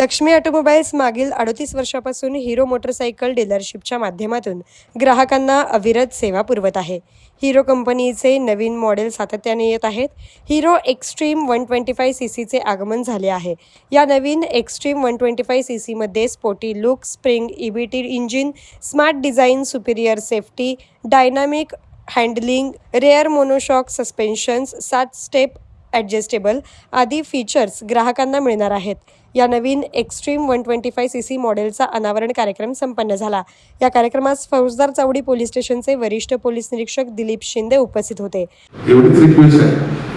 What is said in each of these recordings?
Lakshmi automobiles मागील अडतीस वर्षापासून हिरो मोटरसायकल डीलरशिपच्या माध्यमातून ग्राहकांना अविरत सेवा पुरवत आहे. हिरो कंपनीचे नवीन मॉडेल सातत्याने येत आहेत. Hero Xtreme one twenty five C सीचे आगमन झाले आहे. या नवीन Xtreme one twenty five C सीमध्ये sporty look sprint E B T engine smart design superior safety dynamic handling rear monoshock suspensions सात स्टेप ॲडजस्टेबल आदी फीचर्स ग्राहकांना मिळणार आहेत. या नवीन Xtreme one twenty five C C मॉडेलचा अनावरण कार्यक्रम संपन्न झाला. या कार्यक्रमास फौजदार चौडी पोलीस स्टेशनचे वरिष्ठ पोलीस निरीक्षक दिलीप शिंदे उपस्थित होते. एवढीच रिक्वेस्ट आहे.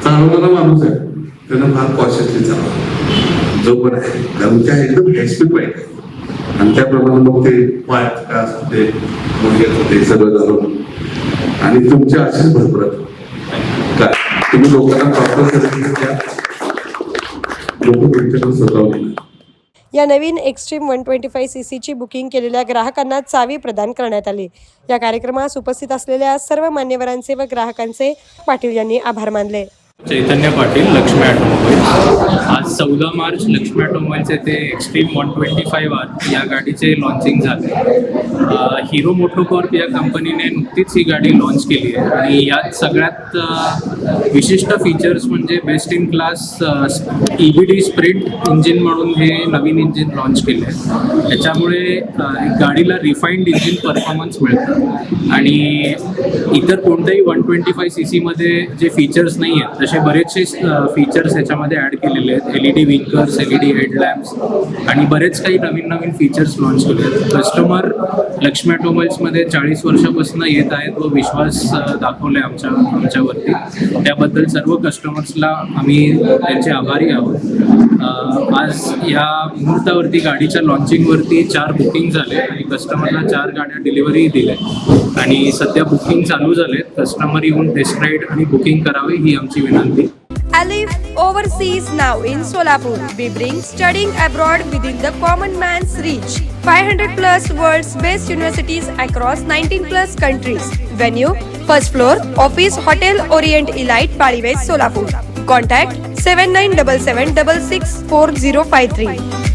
चालवणारा माणूस आहे. फार कॉशियसली चालवा जो पण आहे. कारण त्या एकदम हायस्पीड बाईक आहे आणि त्याप्रमाणे मग ते होते सगळं झालं. आणि तुमचे असेच भरपूर आहेत तुम्ही लोकांना स्वतःहून. या नवीन Xtreme one twenty five C सीची बुकिंग केलेल्या ग्राहकांना चावी प्रदान करण्यात आली. या कार्यक्रमास उपस्थित असलेल्या सर्व मान्यवरांचे व ग्राहकांचे पाटील यांनी आभार मानले. चैतन्य पाटील लक्ष्मी ऑटोमोबाईल्स आज चौदा मार्च लक्ष्मी ऑटोमोबाईल्स येथे Xtreme one twenty five R या गाडीचे लॉन्चिंग झाले. हिरो मोटोकॉर्प या कंपनीने नुकतीच ही गाडी लॉन्च केली आहे. आणि यात सगळ्यात विशिष्ट फीचर्स म्हणजे best in class E B D sprint engine म्हणून हे नवीन इंजिन लॉन्च केले आहे त्याच्यामुळे गाडीला रिफाईंड इंजिन परफॉर्मन्स मिळतं. आणि इतर कोणत्याही वन ट्वेंटी फाय सी सीमध्ये जे फीचर्स नाही आहेत तसे बरेचसे फीचर्स ह्याच्यामध्ये ॲड केलेले आहेत. L E D winkers L E D headlamps आणि बरेच काही नवीन नवीन फीचर्स लॉन्च केले आहेत. कस्टमर लक्ष्मी ऑटोमोबाईल्समध्ये चाळीस वर्षापासून येत आहेत व विश्वास दाखवला दाखवले आमच्या आमच्यावरती. त्याबद्दल सर्व कस्टमर्सला आम्ही त्यांचे आभारी आहोत. आज या मुहूर्तावरती गाडीच्या लॉन्चिंगवरती चार बुकिंग झाले आणि कस्टमरला चार गाड्या डिलिव्हरी दिल्या. आणि सध्या बुकिंग चालू झाले कस्टमर येऊन टेस्ट राईड आणि बुकिंग करावे ही आमची विनंती. Overseas now in Solapur. We bring studying abroad within the common man's reach. 500 plus world's best universities across 19 plus countries. Venue first floor office hotel Orient Elite Paliwes Solapur. Contact 7977664053.